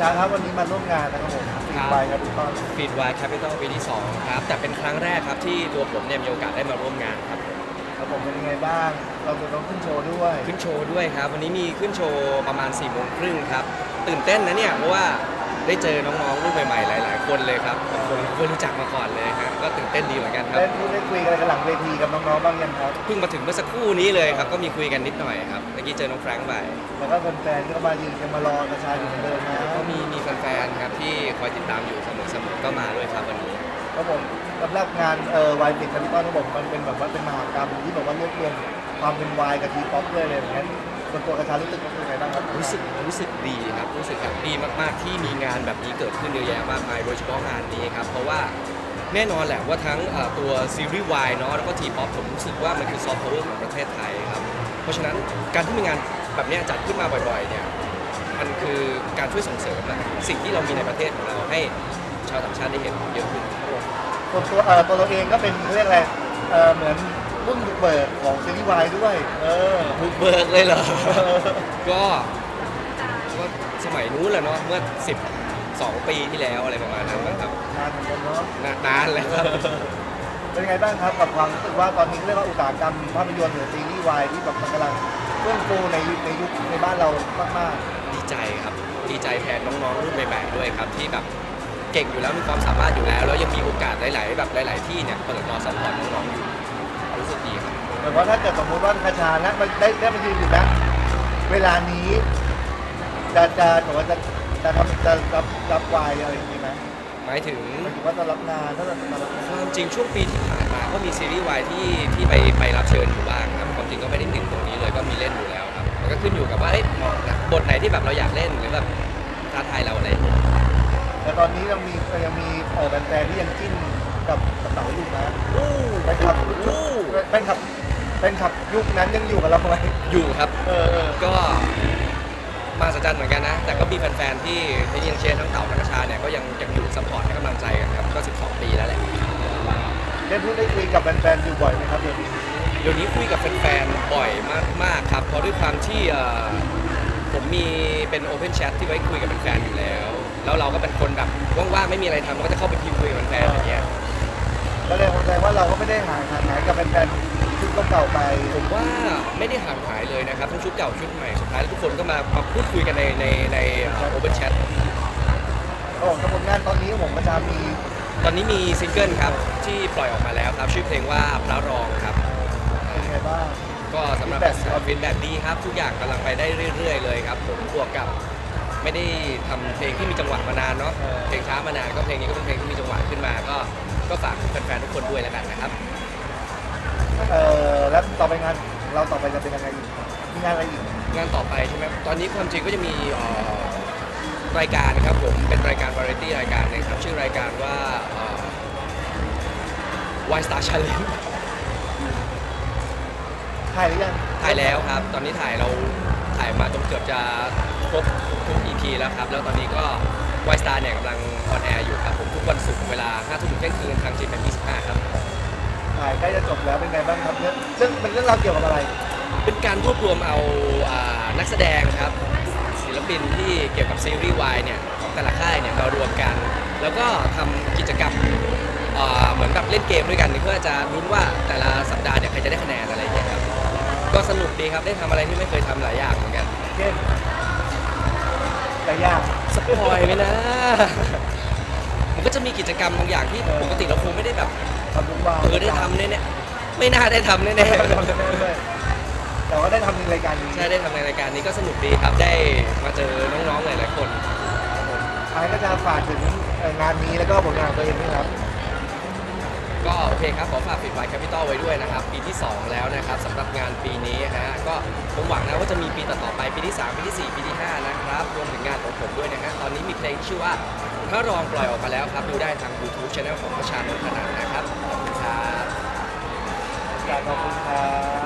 ชาครับวันนี้มาร่วมงานนะครับผมครับไปครับพี่ต้นฟีดไวท์แคปิตอลปีที่2ครับ แต่เป็นครั้งแรกครับที่ตัวผมเนี่ยมีโอกาสได้มาร่วมงานครับ ครับผมเป็นยังไงบ้าง เราจะต้องขึ้นโชว์ด้วย ขึ้นโชว์ด้วยครับ วันนี้มีขึ้นโชว์ประมาณ4ี่โมงครึ่งครับ ตื่นเต้นนะเนี่ยเพราะว่าได้เจอน้องๆรุ่นใหม่ๆหลาย ๆ คนเลยครับ บางคนไม่รู้จักมาก่อนเลยฮะก็ตื่นเต้นดีเหมือนกันครับ ได้พูดได้คุยกันหลังเวทีกับน้องๆบ้างยังครับ เพิ่งมาถึงเมื่อสักครู่นี้เลยครับ ก็มีคุยกันนิดหน่อยครับเมื่อกี้เจอน้องแฟรงค์ไปแล้วก็แฟนๆก็มายืนกันมารอกระชาอยู่เหมือนเดิมนะก็มีมีแฟนๆครับที่คอยติดตามอยู่เสมอๆก็มาด้วยครับวันนี้ ครับผมสำหรับงานเอ่อวายติดครับพี่ต้นครับผมมันเป็นแบบว่าเป็นมหากรรมที่แบบว่ารวบรวมความเป็นวายกับทีป๊อปเลยอะไรอย่างเงี้ย ส่วนตัวกระชารู้สึกเป็นยังไงบ้างครับรู้สึกรู้สึกดีครับรู้สึกแฮปปี้มากๆ ที่มีงานแบบนี้เกิดขึ้นเยอะแยะมากมายโดยเฉพาะงานนี้ครับเพราะว่าแน่นอนแหละว่าทั้งเอ่อตัวซีรีส์วายเนาะแล้วก็ทีป๊อปผมรู้สึกว่ามันคือซอฟต์พาวเวอร์ของประเทศไทยครับเพราะฉะนั้นการที่มีงานแบบเนี้ยจัดขึ้นมาบ่อยๆเนี่ยมันคือการช่วยส่งเสริมอะสิ่งที่เรามีในประเทศของเราให้ชาวต่างชาติได้เห็นเยอะขึ้น ส่วนตัวเอ่อตัวเราเองก็เป็นเรียกอะไรเอ่อเหมือน รุ่นบุกเบิกของซีรีส์วายด้วย เออ บุกเบิกเลยเหรอ ก็ก็สมัยนู้นแหละเนาะ เมื่อ 12 ปีที่แล้วอะไรประมาณนั้นมั้งครับนานเหมือนกันเนาะนานานแล้วครับ เป็นไงบ้างครับกับความรู้สึกว่าตอนนี้เรียกว่าอุตสาหกรรมภาพยนตร์หรือซีรีส์วายที่แบบมันกำลังเฟื่องฟูในยุคในยุคในบ้านเรามากดีใจครับ ดีใจแทนน้องๆรุ่นใหม่ๆด้วยครับ ที่แบบเก่งอยู่แล้วมีความสามารถอยู่แล้ว แล้วยังมีโอกาสหลายๆแบบหลาย ๆ ที่เนี่ยเปิดรอสปอร์ตน้องๆอยู่ รู้สึกดีครับๆแต่ว่าถ้าเกิดสมมติว่าคาชานะมันได้ได้มายืนอยู่นะเวลานี้ จะจะบอกว่าจะจะทำจะรับรับวายอะไรอย่างนี้ไหมหมายถึง หมายถึงว่าจะรับงานถ้าจะมารับงานความจริงช่วงปีที่ผ่านมาก็มีซีรีส์วายที่ที่ไปไปรับเชิญอยู่บ้างครับความจริงก็ไม่ได้ติดตรงนี้เลยก็มีเล่นอยู่แล้วครับมันก็ขึ้นอยู่กับว่าเอ้ยเหมาะกับบทไหนที่แบบเราอยากเล่นหรือแบบท้าทายเราอะไรอย่างเงี้ยแต่ตอนนี้ยังมียังมีเอ่อแฟนๆที่ยังจิ้น กับกับเต๋าอยู่นะอู้แฟนคลับอู้แฟนคลับแฟนคลับยุคนั้นยังอยู่กับเราไหมอยู่ครับ เออเออก็มาสัจจันเหมือนกันนะ แต่ก็มีแฟนๆที่ที่ยังเชียร์ทั้งเต่าทั้งกระชาเนี่ยก็ยังยังอยู่ซัพพอร์ตให้กำลังใจกันครับ ก็ 12 ปีแล้วแหละ ได้พูดได้คุยกับแฟนๆอยู่บ่อยไหมครับเดี๋ยวนี้เดี๋ยวนี้คุยกับแฟนๆบ่อยมากๆครับ เพราะด้วยความที่เอ่อผมมีเป็นโอเพนแชทที่ไว้คุยกับแฟนๆอยู่แล้ว แล้วเราก็เป็นคนแบบว่างๆไม่มีอะไรทำเราก็จะเข้าไปพิมพ์คุยกับแฟนๆอย่างเงี้ย ก็เลยเข้าใจว่าเราก็ไม่ได้ห่างหายกับแฟนๆชุดเก่าๆไปผมว่าไม่ได้ห่างหายเลยนะครับทั้งชุดเก่าชุดใหม่สุดท้ายแล้วทุกคนก็มามาพูดคุยกันในในในโอเพนแชทโอ้สมุดงานตอนนี้ผมก็จะมีตอนนี้มีซิงเกิลครับที่ปล่อยออกมาแล้วครับชื่อเพลงว่าพระรองครับ เป็นไงบ้าง ก็สำหรับ Feedback ฟีดแบ็ดีครับ ทุกอย่างกำลังไปได้เรื่อย ๆ เลยครับ ผมบวกกับ ไม่ได้ทำเพลงที่มีจังหวะมานานเนาะเออเพลงช้ามานานก็เพลงนี้ก็เป็นเพลงที่มีจังหวะขึ้นมา ก็ก็ฝากแฟนๆทุกคนด้วยแล้วกันนะครับเออแล้วต่อไปงานเราต่อไปจะเป็นยังไงอีกมีงานอะไรอีกงานต่อไปใช่ไหมตอนนี้ความจริงก็จะมีเอ่อรายการครับผมเป็นรายการวาไรตี้รายการหนึงครับชื่อรายการว่าเอ่อ Why Star Challenge ถ่ายหรือยังถ่ายแล้วครับ ตอนนี้ถ่ายเราถ่ายมาจนเกือบจะ ครบทุก EP แล้วครับ แล้วตอนนี้ก็ว y สตาร์เนี่ยกำลังออนแอร์อยู่ครับผมทุกวันศุกร์เวลา5ทุ่มถึงเที่ยงคืนทางจีเป็น25ครับ ถ่ายใกล้จะจบแล้วเป็นไงบ้างครับเนี่ยซึ่งเป็นเรื่องราวเกี่ยวกับอะไรเป็นการรวบรวมเอาอ่านักแสดงครับศิลปินที่เกี่ยวกับซีรีส์วายเนี่ยของแต่ละค่ายเนี่ยมารวมกัน แล้วก็ทำกิจกรรมอ่าเหมือนกับเล่นเกมด้วยกันเพื่อจะลุ้นว่าแต่ละสัปดาห์เนี่ยใครจะได้คะแนนอะไรอย่างเงี้ยครับก็สนุกดีครับได้ทำอะไรที่ไม่เคยทำหลายอย่างเหมือนกัน เช่น ไก่ย่างสปอยไหมนะ มันก็จะมีกิจกรรมบางอย่างที่ปกติเราคงไม่ได้แบบทำบุญบาเออได้ทำแน่ๆไม่น่าได้ทำแน่ได้ทำแน่ๆด้วยแต่ว่าได้ทำในรายการนี้ๆใช่ได้ทำในรายการนี้ก็สนุกดีครับได้มาเจอน้องๆหลายๆคน ท้ายก็จะฝากถึงเอ่องานนี้แล้วก็ผลงานของตัวเองด้วยครับก็ โอเคครับ ขอฝากปิดไวแคปิตอลไว้ด้วยนะครับ ปีที่ 2 แล้วนะครับสำหรับงานปีนี้ฮะก็ผมหวังนะว่าจะมีปีต่อๆไปปีที่ 3 ปีที่ 4 ปีที่ 5 นะครับ รวมถึงงานของผมด้วยนะฮะตอนนี้มีเพลงชื่อว่าพระรองปล่อยออกมาแล้วครับ ดูได้ทาง YouTube Channel ของพระชานนขนาดนะครับขอบคุณครับขอบคุณครับ